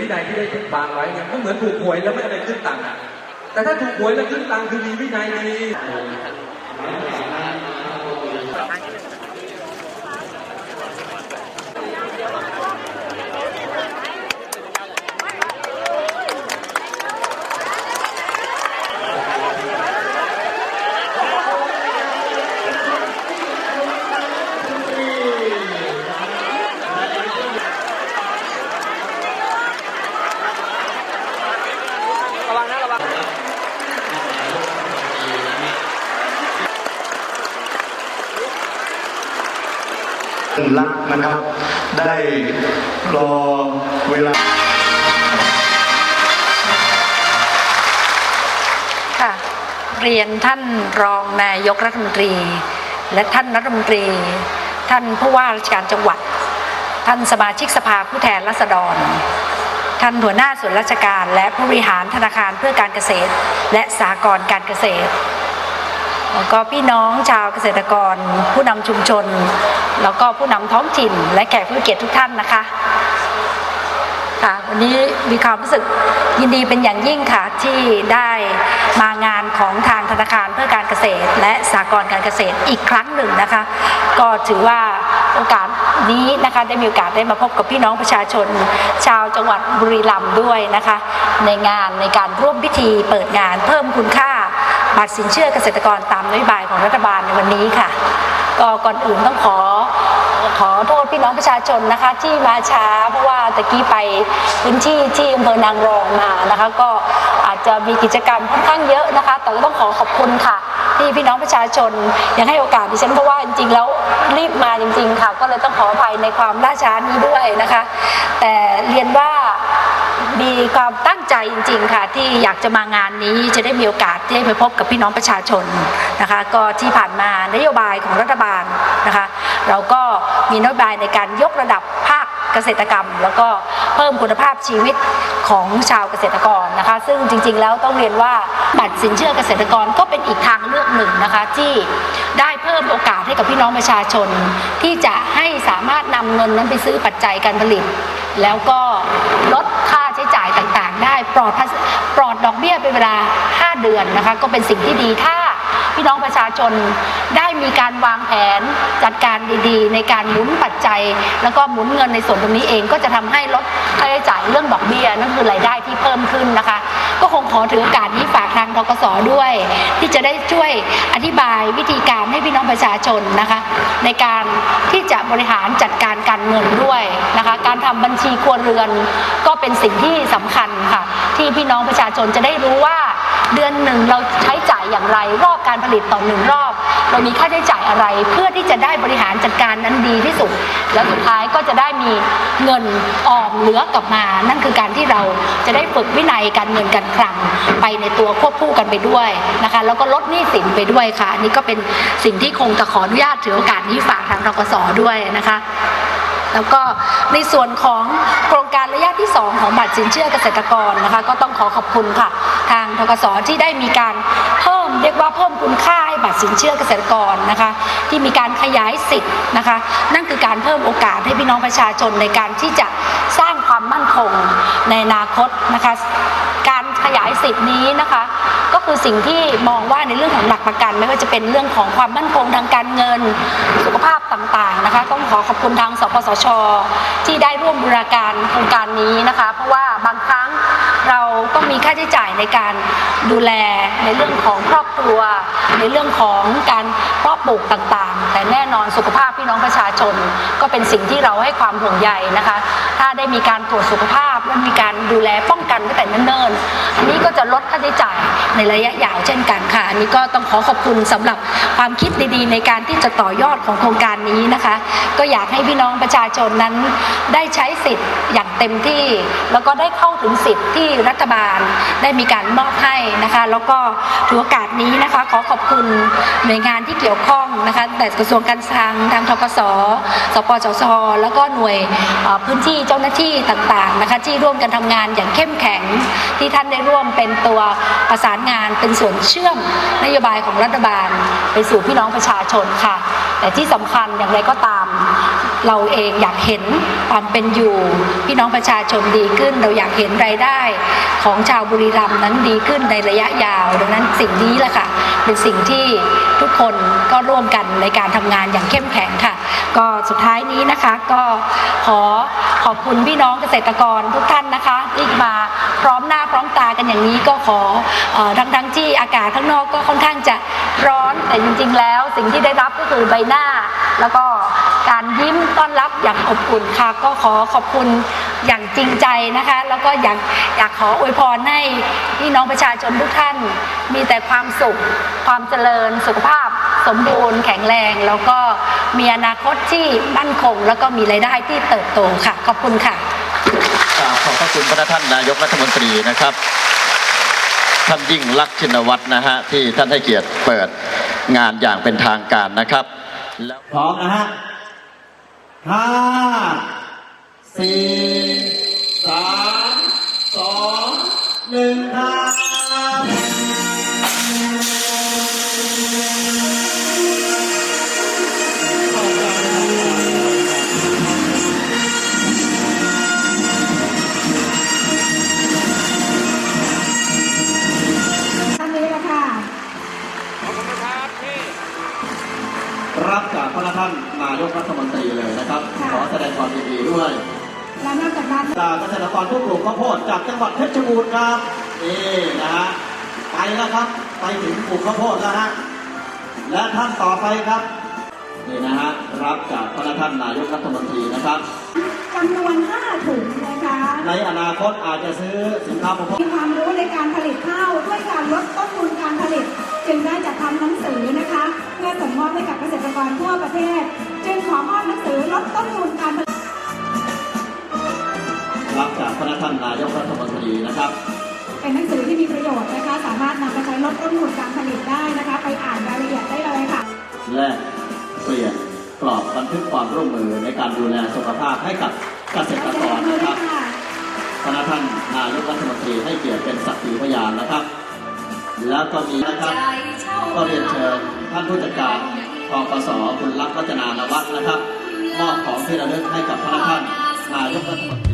ที่ได้บางไว้เนี่ยก็เหมือนถูกหวยแล้วไม่ได้ขึ้นตังค์แต่ถ้าถูกหวยแล้วขึ้นตังค์คือมีวินัยดี ระวังนะระวัง รักนะครับ ได้รอเวลา ค่ะเรียนท่านรองนายกรัฐมนตรี และท่านรัฐมนตรี ท่านผู้ว่าราชการจังหวัด ท่านสมาชิกสภาผู้แทนราษฎร ท่านหัวหน้าส่วนราชการ และผู้บริหารธนาคารเพื่อการเกษตร และสหกรณ์การเกษตร แล้วก็พี่น้องชาวเกษตรกร ผู้นำชุมชน แล้วก็ผู้นำท้องถิ่น และแขกผู้เกียรติทุกท่านนะคะค่ะวันนี้มีความรู้สึกยินดีเป็นอย่างยิ่งค่ะ ที่ได้มางานของทางธนาคารเพื่อการเกษตร และสหกรณ์การเกษตรอีกครั้งหนึ่งนะคะ ก็ถือว่าโอกาสนี้นะคะได้มีโอกาสได้มาพบกับพี่น้องประชาชน ชาวจังหวัดบุรีรัมย์ด้วยนะคะ ในงานในการร่วมพิธีเปิดงานเพิ่มคุณค่า บัตรสินเชื่อเกษตรกรตามนโยบายของรัฐบาลในวันนี้ค่ะ ก็ก่อนอื่นต้องขอขอโทษพี่น้องประชาชนนะคะที่มาช้า เพราะว่าตะกี้ไปพื้นที่ที่อำเภอนางรองมานะคะ ก็อาจจะมีกิจกรรมค่อนข้างเยอะนะคะ แต่ก็ต้องขอขอบคุณค่ะ ที่พี่น้องประชาชนยังให้โอกาสดิฉันเพราะว่าจริงๆแล้วรีบมาจริง ๆ ค่ะ ก็เลยต้องขออภัยในความล่าช้านี้ด้วยนะคะ แต่เรียนว่า มีความตั้งใจจริง ๆ ค่ะ ที่อยากจะมางานนี้จะได้มีโอกาสที่ได้ไปพบกับพี่น้องประชาชนนะคะ ก็ที่ผ่านมานโยบายของรัฐบาลนะคะ เราก็มีนโยบายในการยกระดับภาคเกษตรกรรม แล้วก็เพิ่มคุณภาพชีวิตของชาวเกษตรกรนะคะ ซึ่งจริง ๆ แล้วต้องเรียนว่าบัตรสินเชื่อเกษตรกรก็เป็นอีกทางเลือกหนึ่งนะคะที่ได้เพิ่มโอกาสให้กับพี่น้องประชาชน ที่จะให้สามารถนำเงินนั้นไปซื้อปัจจัยการผลิต แล้วก็ลดค่า ใช้จ่ายต่างๆ ได้ปลอดภาษีปลอดดอกเบี้ยเป็นเวลา 5 เดือนนะคะ ก็เป็นสิ่งที่ดีถ้า พี่น้องประชาชนได้มีการวางแผนจัดการดีๆ ในการหมุนปัจจัย แล้วก็หมุนเงินในส่วนตรงนี้เองก็จะทำให้ลดค่าใช้จ่ายเรื่องดอกเบี้ยนั่นคือรายได้ที่เพิ่มขึ้นนะคะ ก็คงขอถือโอกาสนี้ฝากทางทกสด้วย ที่จะได้ช่วยอธิบายวิธีการให้พี่น้องประชาชนนะคะ ในการที่จะบริหารจัดการการเงินด้วยนะคะ การทำบัญชีครัวเรือนก็เป็นสิ่งที่สำคัญค่ะ ที่พี่น้องประชาชนจะได้รู้ว่า เดือนหนึ่งเราใช้จ่ายอย่างไร รอบการผลิตต่อหนึ่งรอบ เรามีค่าใช้จ่ายอะไรเพื่อที่จะได้บริหารจัดการนั้นดีที่สุด แล้วสุดท้ายก็จะได้มีเงินออมเหลือกลับมา นั่นคือการที่เราจะได้ฝึกวินัยการเงินการคลังไปในตัวควบคู่กันไปด้วยนะคะ แล้วก็ลดหนี้สินไปด้วยค่ะอันนี้ก็เป็นสิ่งที่คงจะขออนุญาตถือโอกาสนี้ฝากทางทกสด้วยนะคะแล้วก็ในส่วนของโครงการระยะที่ 2 ของบัตรสินเชื่อเกษตรกรนะคะ ก็ต้องขอขอบคุณค่ะ ทางทกสที่ได้มีการเพิ่มเรียกว่าเพิ่มคุณค่าให้บัตรสินเชื่อเกษตรกรนะคะที่มีการขยายสิทธิ์นะคะนั่นคือการเพิ่มโอกาสให้พี่น้องประชาชนในการที่จะสร้างความมั่นคงในอนาคตนะคะการขยายสิทธิ์นี้นะคะก็คือสิ่งที่มองว่าในเรื่องของหลักประกัน ไม่ว่าจะเป็นเรื่องของความมั่นคงทางการเงินสุขภาพต่างๆนะคะต้องขอขอบคุณทางสปสช ที่ได้ร่วมบูรณาการโครงการนี้นะคะ เพราะว่าบางครั้ง เราต้องมีค่าใช้จ่ายในการดูแลในเรื่องของครอบครัว ในเรื่องของการเพาะปลูกต่างๆ แต่แน่นอนสุขภาพพี่น้องประชาชน ก็เป็นสิ่งที่เราให้ความห่วงใยนะคะ ถ้าได้มีการตรวจสุขภาพและมีการดูแลป้องกันตั้งแต่เนิ่นๆอันนี้ก็จะลดค่าใช้จ่ายในระยะยาวเช่นกันค่ะ อันนี้ก็ต้องขอขอบคุณสำหรับความคิดดีๆ ในการที่จะต่อยอดของโครงการนี้นะคะ ก็อยากให้พี่น้องประชาชนนั้นได้ใช้สิทธิ์อย่างเต็มที่ แล้วก็ได้เข้าถึงสิทธิ์ที่รัฐบาลได้มีการมอบให้นะคะ แล้วก็ถือโอกาสนี้นะคะ ขอขอบคุณหน่วยงานที่เกี่ยวข้องนะคะแต่กระทรวงการคลังทางทกสสปสชแล้วก็หน่วยพื้นที่เจ้าหน้าที่ต่างๆนะคะที่ร่วมกันทำงานอย่างเข้มแข็ง ที่ท่านได้ร่วมเป็นตัวประสานงานเป็นส่วนเชื่อมนโยบายของรัฐบาล ไปสู่พี่น้องประชาชนค่ะ แต่ที่สำคัญอย่างไรก็ตาม เราเองอยากเห็นความเป็นอยู่ พี่น้องประชาชนดีขึ้น เราอยากเห็นรายได้ของชาวบุรีรัมย์นั้นดีขึ้นในระยะยาว ดังนั้นสิ่งนี้แหละค่ะ เป็นสิ่งที่ทุกคนก็ร่วมกันในการทำงานอย่างเข้มแข็งค่ะ ก็สุดท้ายนี้นะคะก็ขอขอบคุณพี่น้องเกษตรกรทุกท่านนะคะที่มาพร้อมหน้าพร้อมตากันอย่างนี้ก็ขออทั้งทั้งที่อากาศข้างนอกก็ค่อนข้างจะร้อนแต่จริง ๆ แล้ว สิ่งที่ได้รับก็คือใบหน้าแล้วก็ การยิ้มต้อนรับอย่างอบอุ่นค่ะ ก็ขอขอบคุณอย่างจริงใจนะคะ แล้วก็อยากอยากขออวยพรให้พี่น้องประชาชนทุกท่าน มีแต่ความสุข ความเจริญสุขภาพ สมบูรณ์แข็งแรง แล้วก็มีอนาคตที่มั่นคง แล้วก็มีรายได้ที่เติบโตค่ะ ขอบคุณค่ะกราบขอบพระคุณพระท่านนายกรัฐมนตรีนะครับ ท่านยิ่งลักษณ์ชินวัตรนะฮะที่ท่านให้เกียรติเปิดงานอย่างเป็นทางการนะครับ แล้วพร้อมนะฮะ ห้าสี่ พระท่านนายกรัฐมนตรีเลยนะครับค่ะขอแสดงความยินดีด้วย และนอกจากนั้นจากเกษตรกรผู้ปลูกข้าวโพดจากจังหวัดเพชรบูรณ์ครับนี่นะฮะไปแล้วครับ ไปถึงปลูกข้าวโพดแล้วฮะและท่านต่อไปครับนี่นะฮะรับจากพระท่านนายกรัฐมนตรีนะครับจำนวน5ถุงนะคะ ในอนาคตอาจจะซื้อสินค้าประโภคมีความรู้ในการผลิตข้าวด้วยการลดต้นทุนการผลิต จึงได้จัดทำหนังสือนะคะเพื่อส่งมอบให้กับเกษตรกรทั่วประเทศ จึงขอมอบหนังสือลดต้นทุนการผลิตรับจากพระท่านนายกรัฐมนตรีนะครับ เป็นหนังสือที่มีประโยชน์นะคะ สามารถนำไปใช้ลดต้นทุนการผลิตได้นะคะ ไปอ่านรายละเอียดได้เลยค่ะ และเปลี่ยนกรอบบันทึกความร่วมมือในการดูแลสุขภาพให้กับเกษตรกรนะครับพระท่านนายกรัฐมนตรีให้เกียรติเป็นสักขีพยานนะครับ แล้วก็มีนะครับ ก็เรียนเชิญ ท่านผู้จัดการกองปสคุณลักษณ์รัตนานวัฒน์นะครับ มอบของที่ระลึกให้กับพระท่านนายกรัฐมนตรี